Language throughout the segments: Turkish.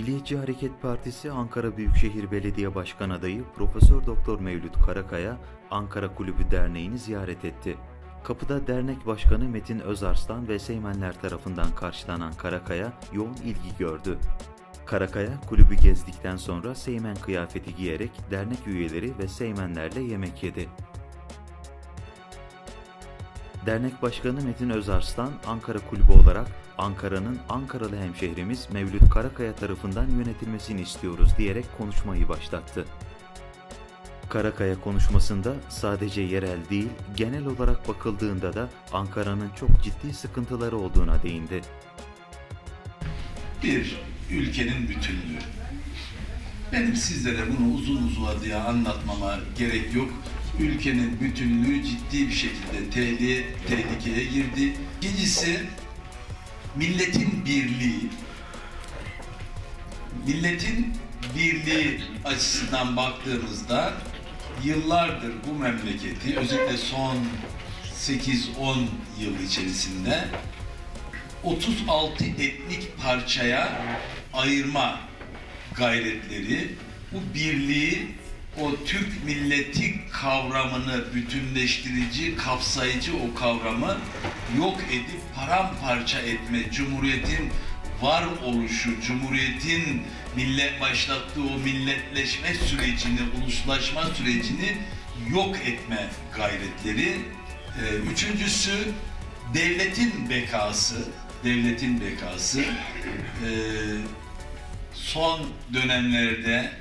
Milliyetçi Hareket Partisi Ankara Büyükşehir Belediye Başkan adayı Profesör Doktor Mevlüt Karakaya Ankara Kulübü Derneği'ni ziyaret etti. Kapıda dernek başkanı Metin Özarslan ve Seymenler tarafından karşılanan Karakaya yoğun ilgi gördü. Karakaya kulübü gezdikten sonra Seymen kıyafeti giyerek dernek üyeleri ve Seymenlerle yemek yedi. Dernek Başkanı Metin Özarslan, Ankara Kulübü olarak Ankara'nın Ankaralı hemşehrimiz Mevlüt Karakaya tarafından yönetilmesini istiyoruz diyerek konuşmayı başlattı. Karakaya konuşmasında sadece yerel değil, genel olarak bakıldığında da Ankara'nın çok ciddi sıkıntıları olduğuna değindi. Bir, ülkenin bütünlüğü. Benim sizlere bunu uzun uzadıya anlatmama gerek yok. Ülkenin bütünlüğü ciddi bir şekilde tehlike, tehlikeye girdi. İkincisi, milletin birliği. Milletin birliği açısından baktığımızda yıllardır bu memleketi özellikle son 8-10 yıl içerisinde 36 etnik parçaya ayırma gayretleri bu birliği o Türk milleti kavramını bütünleştirici, kapsayıcı o kavramı yok edip paramparça etme, Cumhuriyet'in var oluşu, Cumhuriyet'in millet başlattığı o milletleşme sürecini, uluslaşma sürecini yok etme gayretleri. Ee, Üçüncüsü devletin bekası, devletin bekası Ee, son dönemlerde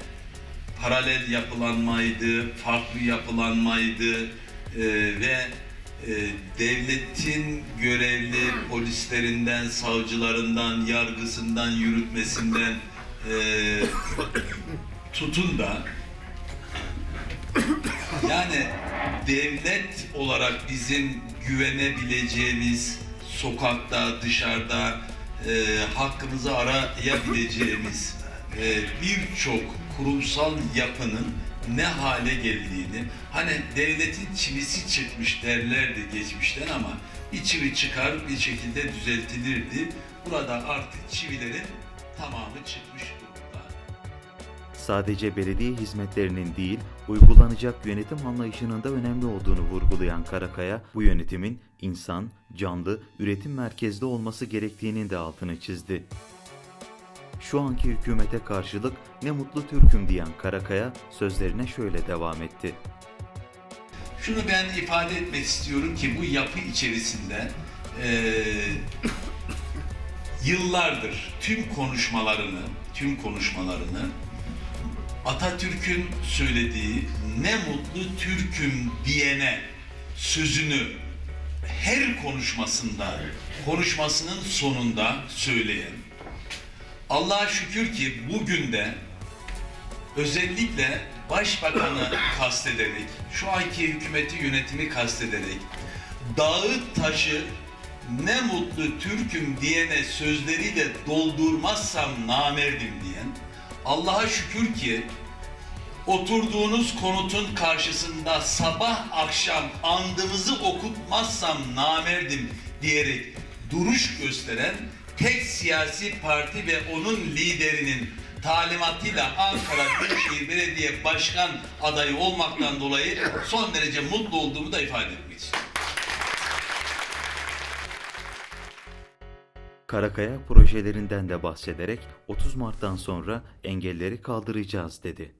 paralel yapılanmaydı, farklı yapılanmaydı ee, ve e, devletin görevli polislerinden, savcılarından, yargısından, yürütmesinden e, tutun da yani devlet olarak bizim güvenebileceğimiz sokakta, dışarıda e, hakkımızı arayabileceğimiz e, birçok kurumsal yapının ne hale geldiğini, hani devletin çivisi çıkmış derlerdi geçmişten ama bir çivi çıkar bir şekilde düzeltilirdi. Burada artık çivilerin tamamı çıkmış durumda. Sadece belediye hizmetlerinin değil, uygulanacak yönetim anlayışının da önemli olduğunu vurgulayan Karakaya, bu yönetimin insan, canlı, üretim merkezli olması gerektiğinin de altını çizdi. Şu anki hükümete karşılık ne mutlu Türk'üm diyen Karakaya sözlerine şöyle devam etti. Şunu ben ifade etmek istiyorum ki bu yapı içerisinde eee, yıllardır tüm konuşmalarını, tüm konuşmalarını Atatürk'ün söylediği ne mutlu Türk'üm diyene sözünü her konuşmasında, konuşmasının sonunda söyleyen Allah'a şükür ki bugün de özellikle başbakanı kastederek, şu anki hükümeti yönetimi kastederek, dağı taşı ne mutlu Türk'üm diyene sözleriyle doldurmazsam namerdim diyen, Allah'a şükür ki oturduğunuz konutun karşısında sabah akşam andımızı okutmazsam namerdim diyerek duruş gösteren tek siyasi parti ve onun liderinin talimatıyla Ankara Büyükşehir Belediye Başkan adayı olmaktan dolayı son derece mutlu olduğumu da ifade etmek istiyorum. Karakaya projelerinden de bahsederek 30 Mart'tan sonra engelleri kaldıracağız dedi.